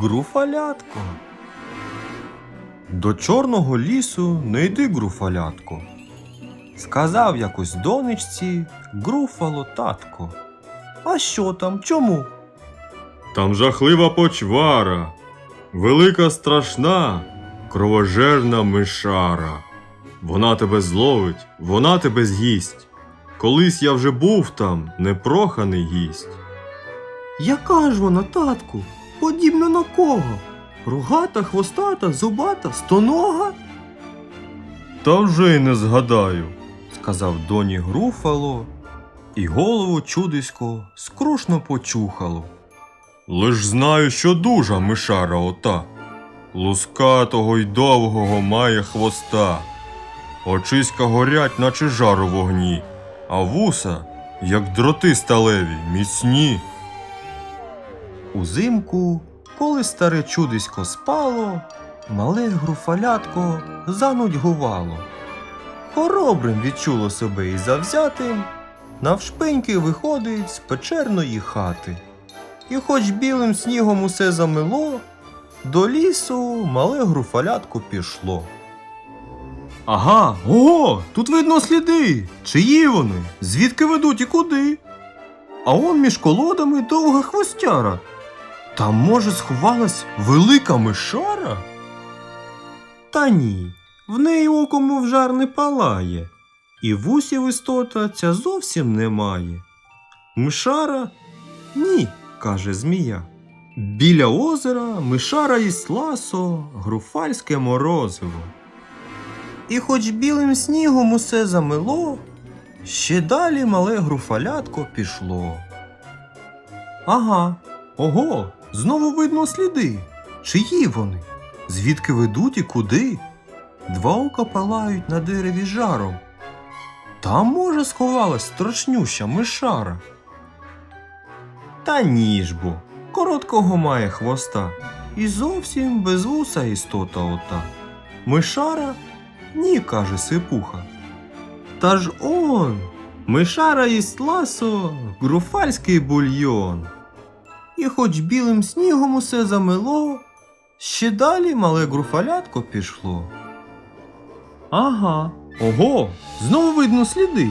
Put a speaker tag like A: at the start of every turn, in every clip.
A: Груфалятко. До чорного лісу не йди, груфалятко. Сказав якось донечці груфало татко. А що там? Чому?
B: Там жахлива почвара, велика страшна, кровожерна мишара. Вона тебе зловить, вона тебе з'їсть. Колись я вже був там, непроханий гість.
A: Яка ж вона, татку? Подібна на кого? Рогата, хвостата, зубата, стонога?
B: Та вже й не згадаю.
A: сказав доні Груфало, і голову чудисько скрушно почухало.
B: Лиш знаю, що дужа мишара ота. Лускатого й довгого має хвоста. Очиська горять, наче жар у вогні, а вуса, як дроти сталеві, міцні.
A: Узимку, коли старе чудисько спало, мале груфалятко занудьгувало. Хоробрим відчуло себе і завзятим, навшпиньки виходить з печерної хати. І хоч білим снігом усе замило, до лісу мале груфалятко пішло. Ага, о, тут видно сліди. Чиї вони? Звідки ведуть і куди? А он між колодами довга хвостяра. Там, може, сховалась велика мишара? Та ні, в неї око мов жар не палає, і вусів істота ця зовсім немає. Мишара? Ні, каже змія. Біля озера мишара їсть ласо, груфальське морозиво. І хоч білим снігом усе замило, ще далі мале груфалятко пішло. Ага, ого, знову видно сліди. Чиї вони? Звідки ведуть і куди? Два ока палають на дереві жаром. Там, може, сховалась страшнюща мишара. Та ні ж бо, короткого має хвоста, і зовсім без вуса істота ота. Мишара? Ні, каже сипуха. Та ж он, мишара їсть ласо, груфальський бульйон. І хоч білим снігом усе замело, ще далі мале груфалятко пішло. Ага, ого, знову видно сліди.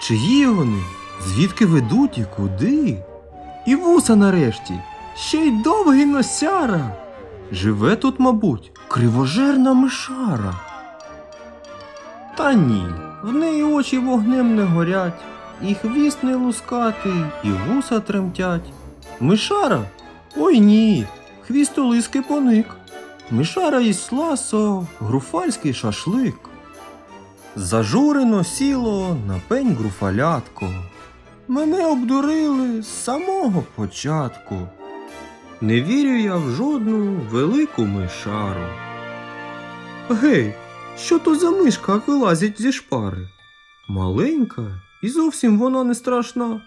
A: Чиї вони? Звідки ведуть і куди? І вуса нарешті, ще й довгий носяра. Живе тут, мабуть, кривожерна мишара. Та ні, в неї очі вогнем не горять, і хвіст не лускатий, і вуса тремтять. Мишара? Ой ні, хвіст у лиски поник. Мишара їсть ласо, груфальський шашлик. Зажурено сіло на пень груфалятко. Мене обдурили з самого початку. Не вірю я в жодну велику мишару. Гей, що то за мишка вилазить зі шпари? Маленька, і зовсім вона не страшна.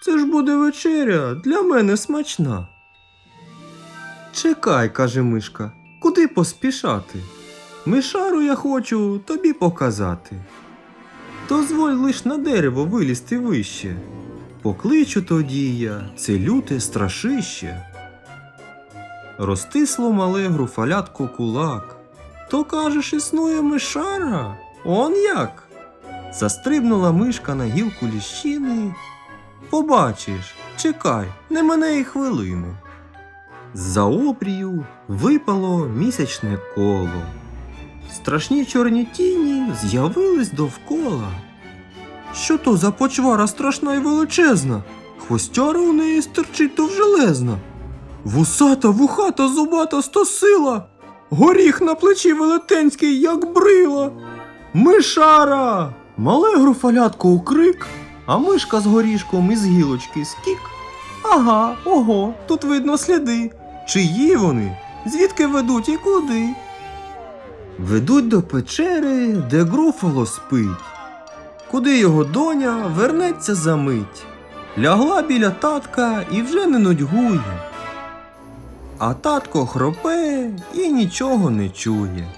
A: Це ж буде вечеря для мене смачна. Чекай, каже мишка, куди поспішати? Мишару я хочу тобі показати. Дозволь лиш на дерево вилізти вище. Покличу тоді я це люте страшище. Розтисло мале груфалятко кулак. То кажеш, існує мишара? Он як? Застрибнула мишка на гілку ліщини. Побачиш, чекай, не мене й хвилини. З-за обрію випало місячне коло. Страшні чорні тіні з'явились довкола. Що то за почвара страшна і величезна? Хвостяра у неї стерчить довжелезна. Вусата, вухата, зубата, стосила. Горіх на плечі велетенський, як брила. Мишара! Мале груфалятко у крик, а мишка з горішком із гілочки скік. Ага, ого, тут видно сліди. Чиї вони? Звідки ведуть і куди? Ведуть до печери, де груфало спить. Куди його доня вернеться за мить. Лягла біля татка і вже не нудьгує. А татко хропе і нічого не чує.